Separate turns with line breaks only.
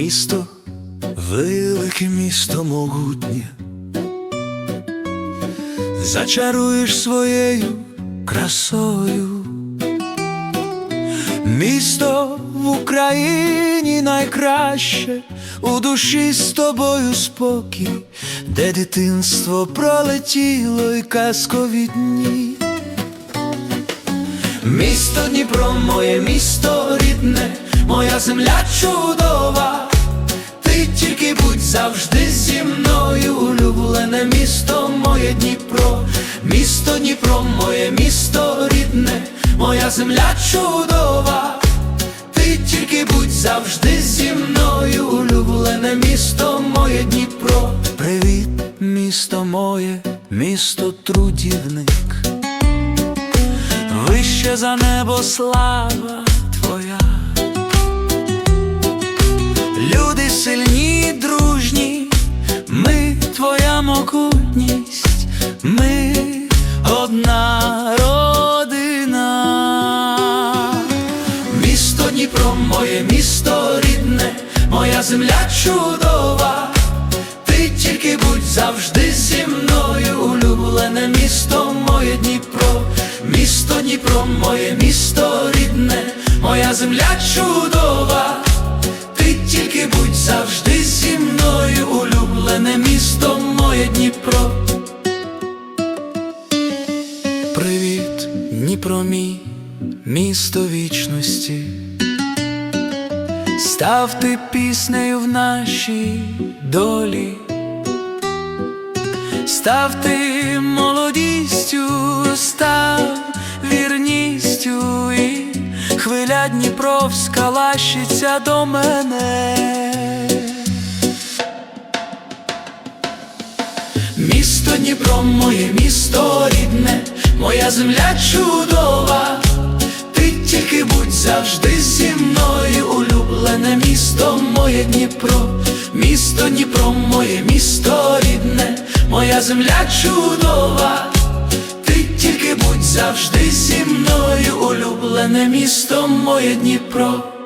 Місто, велике місто могутнє, зачаруєш своєю красою. Місто в Україні найкраще, у душі з тобою спокій, де дитинство пролетіло і казкові дні. Місто Дніпро, моє місто рідне, моя земля чудова. Тільки будь завжди зі мною, улюблене місто, моє Дніпро, місто Дніпро, моє місто рідне, моя земля чудова. Ти тільки будь завжди зі мною, улюблене місто, моє Дніпро. Привіт, місто моє, місто трудівник. Вище за небо слава твоя. Могутність, ми одна родина. Місто Дніпро, моє місто рідне, моя земля чудова. Ти тільки будь завжди зі мною, улюблене місто, моє Дніпро, місто Дніпро, моє місто рідне, моя земля чудова. Ти тільки будь завжди зі мною, улюблене місто, Привіт, Дніпро мій, місто вічності. Став ти піснею в нашій долі, став ти молодістю, став вірністю і хвиля Дніпровська лащиться до мене. Місто Дніпро, моє місто рідне, моя земля чудова. Ти тільки будь завжди зі мною, улюблене місто, моє Дніпро, місто Дніпро, моє місто рідне, моя земля чудова. Ти тільки будь завжди зі мною, улюблене місто, моє Дніпро.